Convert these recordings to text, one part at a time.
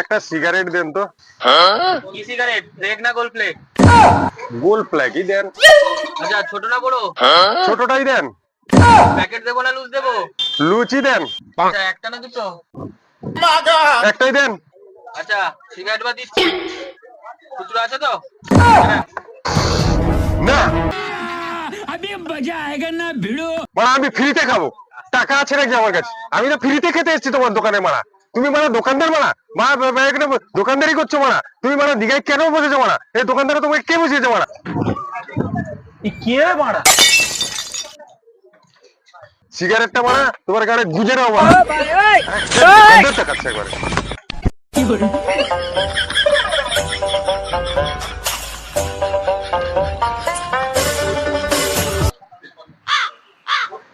একটা সিগারেট দেন তো। কি সিগারেট দেখ না গোল প্লেট গোল প্লেটই দেন। আচ্ছা ছোট না বড়? ছোটটাই দেন। প্যাকেট দেবো না লুজ দেবো? লুচি দেন। আচ্ছা, একটা না দুটো? একটাই দেন। আচ্ছা সিগারেট বা দিচ্ছি। খুচরো আছে তো? না। আমি মজা আয়েগা না ভিড়ো আমি ফ্রিতে খাব। টাকা আছে নাকি আমার কাছে? আমি তো ফ্রিতে খেতে এসেছি তোমার দোকানে মারা। তুমি মানে দোকানদার মারা মা এখানে দোকানদারি করছ মারা তুমি মানে দিঘায় কেন বসেছো মারা এই দোকানদারে তোমাকে কে বসিয়েছে মারা কে মারা সিগারেটটা মারা তোমার গাড়ি গুজে নাও মারা টাকাচ্ছে একবারে।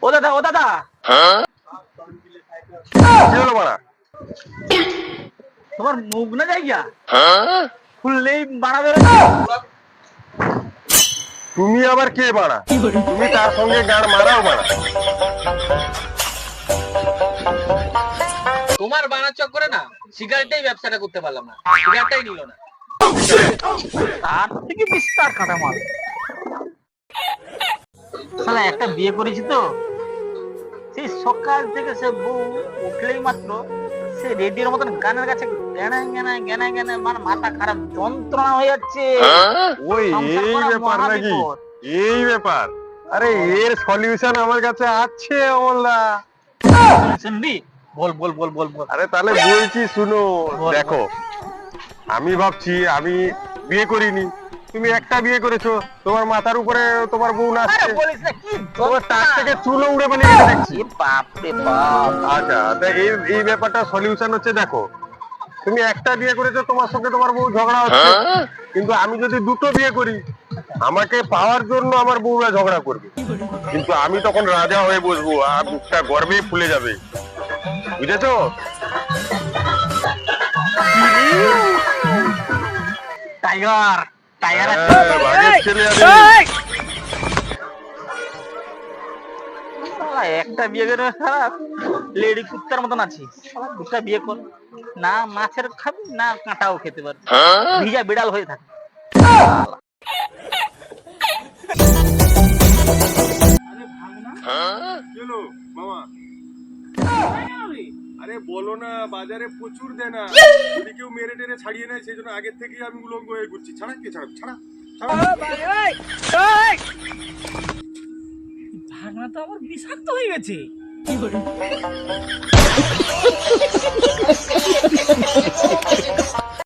ও দাদা ও দাদা! কি হলো মারা তোমার মুখ না জায়গা খুললেই মারা বেরো তুমি আবার কে মারা? তুমি তার সঙ্গে গাড় মারাও মারা। তোমার বানার চক্করে না ব্যবসাটা করতে পারলাম না। সিগারেটটাই নিল না। তার থেকে বিস্তার কাটা মাল। শালা একটা বিয়ে করেছি তো? সেই সকাল থেকে সে বউ উঠলেই মাত্র সে রেডিওর মতন গানের কাছে গেনা গেনা গেনা গেনা মানে মাথা খারাপ যন্ত্রণা হয়ে যাচ্ছে। ওই এই ব্যাপার নাকি? এই ব্যাপার? আরে এর সলিউশন আমার কাছে আছে অমলদা শুনবি বল বল বল বল বল। আরে তাহলে বলছি শুনো দেখো আমি ভাবছি আমি বিয়ে করিনি। তুমি একটা বিয়ে করেছ তোমার মাথার উপরে তোমার বউ বলিস না কি তোমার টাক থেকে চুলো উড়ে পালিয়ে দেখছি। বাপ রে বাপ। আচ্ছা এই এই ব্যাপারটা সলিউশন হচ্ছে দেখো। তুমি একটা বিয়ে করেছ তোমার সঙ্গে তোমার বউ ঝগড়া হচ্ছে। কিন্তু আমি যদি দুটো বিয়ে করি আমাকে পাওয়ার জন্য আমার বউরা ঝগড়া করবে। কিন্তু আমি তখন রাজা হয়ে বসবো আর বুকটা গর্বে ফুলে যাবে। বুঝেছ? টাইগার আছে। হ্যাঁ। শালা একটা বিয়ে করে খারাপ লেডি কুত্তার মতন শালা দুটা বিয়ে কর। না মাছের খাবি না কাঁটাও খেতে পারবি। ভিজা বিড়াল হয়ে থাকে। চলো মামা আরে বলো না বাজারে প্রচুর দেনা। যদি কেউ মেরে টেরে ছাড়িয়ে নেয় সেই জন্য আগের থেকেই আমি উলঙ্গ হয়ে ঘুরছি। ছাড়া কে ছাড়া ছাড়া ভাগনা তো আমার বিষাক্ত হয়ে গেছে।